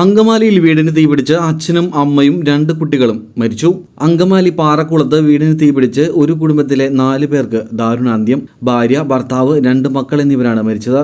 അങ്കമാലിയിൽ വീടിന് തീപിടിച്ച് അച്ഛനും അമ്മയും രണ്ട് കുട്ടികളും മരിച്ചു. അങ്കമാലി പാറക്കുളത്ത് വീടിന് തീപിടിച്ച് ഒരു കുടുംബത്തിലെ നാല് പേർക്ക് ദാരുണാന്ത്യം. ഭാര്യ ഭർത്താവ് രണ്ട് മക്കൾ എന്നിവരാണ് മരിച്ചത്.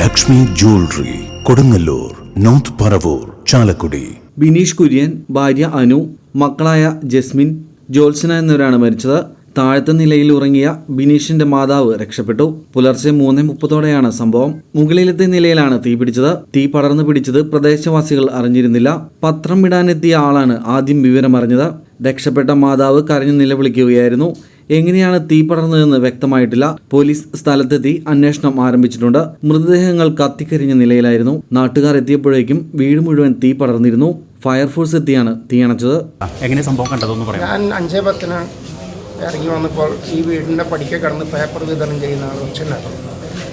Lakshmi jewellery Kodungallur north Paravur Chalakudy. Bineesh Kurian ഭാര്യ അനു മക്കളായ ജസ്മിൻ ജോത്സന എന്നിവരാണ് മരിച്ചത്. താഴത്തെ നിലയിൽ ഉറങ്ങിയ ബിനീഷിന്റെ മാതാവ് രക്ഷപ്പെട്ടു. പുലർച്ചെ മൂന്ന് മുപ്പതോടെയാണ് സംഭവം. മുകളിലത്തെ നിലയിലാണ് തീ പിടിച്ചത്. തീ പടർന്നു പിടിച്ചത് പ്രദേശവാസികൾ അറിഞ്ഞിരുന്നില്ല. പത്രം വിടാനെത്തിയ ആളാണ് ആദ്യം വിവരം അറിഞ്ഞത്. രക്ഷപ്പെട്ട മാതാവ് കരഞ്ഞു നിലവിളിക്കുകയായിരുന്നു. എങ്ങനെയാണ് തീ പടർന്നതെന്ന് വ്യക്തമായിട്ടില്ല. പോലീസ് സ്ഥലത്തെത്തി അന്വേഷണം ആരംഭിച്ചിട്ടുണ്ട്. മൃതദേഹങ്ങൾ കത്തിക്കരിഞ്ഞ നിലയിലായിരുന്നു. നാട്ടുകാർ എത്തിയപ്പോഴേക്കും വീട് മുഴുവൻ തീ പടർന്നിരുന്നു. ഫയർഫോഴ്സ് എത്തിയാണ് തീയണച്ചത് എങ്ങനെ സംഭവം കണ്ടതെന്ന് പറയാം ഞാൻ അഞ്ചേ പത്തിന് ഇറങ്ങി വന്നപ്പോൾ ഈ വീടിന്റെ പടിക്ക കടന്ന് പേപ്പർ വിതരണം ചെയ്യുന്ന ആൾ ഒച്ചനാണ്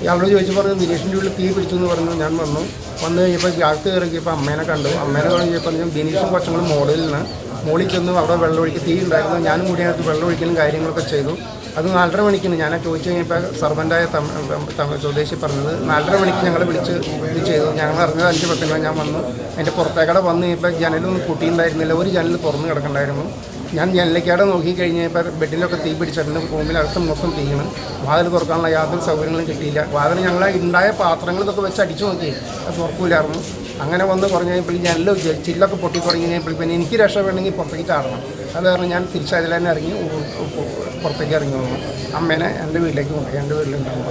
ഇയാളോട് ചോദിച്ചു പറഞ്ഞു ദിനേഷിന്റെ ഉള്ളിൽ തീ പിടിച്ചു എന്ന് പറഞ്ഞു. ഞാൻ വന്നു. വന്നു കഴിഞ്ഞപ്പോൾ അകത്ത് കയറിയപ്പോൾ അമ്മേനെ കണ്ടു. അമ്മേനെ കഴിഞ്ഞപ്പോൾ ഞാൻ ദിനേഷും കൊച്ചുങ്ങളും മോളിൽ നിന്ന് മോളിൽ ചെന്ന് അവിടെ വെള്ളമൊഴിക്ക് തീ ഉണ്ടായിരുന്നു. ഞാനും കൂടി അതിനകത്ത് വെള്ളമൊഴിക്കലും കാര്യങ്ങളൊക്കെ ചെയ്തു. അത് നാലര മണിക്ക് ഞാൻ ചോദിച്ചു കഴിഞ്ഞപ്പോൾ സർവന്റായ സ്വദേശി പറഞ്ഞത് നാലര മണിക്ക് ഞങ്ങൾ വിളിച്ച് ഇത് ചെയ്തു. ഞങ്ങൾ അറിഞ്ഞത് അഞ്ച് പത്തിനാണ് ഞാൻ വന്നു. എന്റെ പുറത്തേക്കടെ വന്ന് കഴിഞ്ഞപ്പോൾ ജനലൊന്നും കുട്ടിയുണ്ടായിരുന്നില്ല ഒരു ജനൽ തുറന്ന് കിടക്കണ്ടായിരുന്നു. ഞാൻ ജനലിലേക്കാടെ നോക്കി കഴിഞ്ഞപ്പോൾ ബെഡിലൊക്കെ തീ പിടിച്ചിട്ടുണ്ട്. റൂമിനകത്ത് മൊത്തം തീയണം. വാതിൽ തുറക്കാനുള്ള യാതൊരു സൗകര്യങ്ങളും കിട്ടിയില്ല. വാതിൽ ഞങ്ങളെ ഉണ്ടായ പാത്രങ്ങൾ ഇതൊക്കെ വെച്ച് അടിച്ചു നോക്കി. അത് തുറക്കൂലായിരുന്നു. അങ്ങനെ വന്ന് കുറഞ്ഞ് കഴിഞ്ഞപ്പോൾ ജനൽ ചില്ലൊക്കെ പൊട്ടി തുടങ്ങി കഴിഞ്ഞപ്പോൾ പിന്നെ എനിക്ക് രക്ഷ വേണമെങ്കിൽ പുറത്തേക്ക് ചാടണം. അത് കാരണം ഞാൻ തിരിച്ചതിൽ തന്നെ ഇറങ്ങി പുറത്തേക്ക് ഇറങ്ങി വന്നു. അമ്മേനെ എന്റെ വീട്ടിലേക്ക് കൊണ്ടുപോയി. എന്റെ വീട്ടിലുണ്ടാകും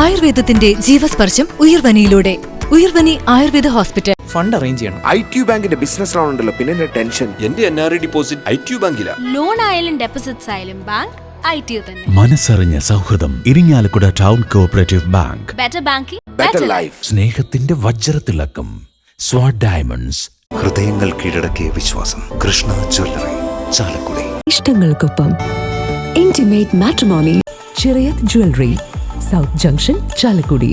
ആയുർവേദത്തിന്റെ ജീവസ്പർശം ഉയർവനിയിലൂടെ. Uyarvani Ayurveda hospital. Fund arrange ചെയ്യണം. ഐ ടി ബാങ്കിന്റെ ബിസിനസ് ലോൺ ഉണ്ടല്ലോ പിന്നെ എന്റെ ടെൻഷൻ? എന്റെ N R I deposit I T ബാങ്കിലാ. Loan ആയാലും ഡെപ്പോസിറ്റ്സ് ആയാലും ബാങ്ക് ഐ ടി തന്നെ. മനസ്സറിഞ്ഞ സൗഹൃദം Irinjalakuda town cooperative bank. Better banking better life സ്നേഹത്തിന്റെ വജ്രത്തിളക്കം സ്വാഡ് ഡയമണ്ട്സ്. ഹൃദയങ്ങൾ കീഴടക്കിയ വിശ്വാസം കൃഷ്ണ ജ്വല്ലറി ചാലക്കുടി. ഇഷ്ടങ്ങൾക്കൊപ്പം ഇന്റിമേറ്റ് മാട്രിമോണി ചെറിയ ജ്വല്ലറി സൗത്ത് ജംഗ്ഷൻ ചാലക്കുടി.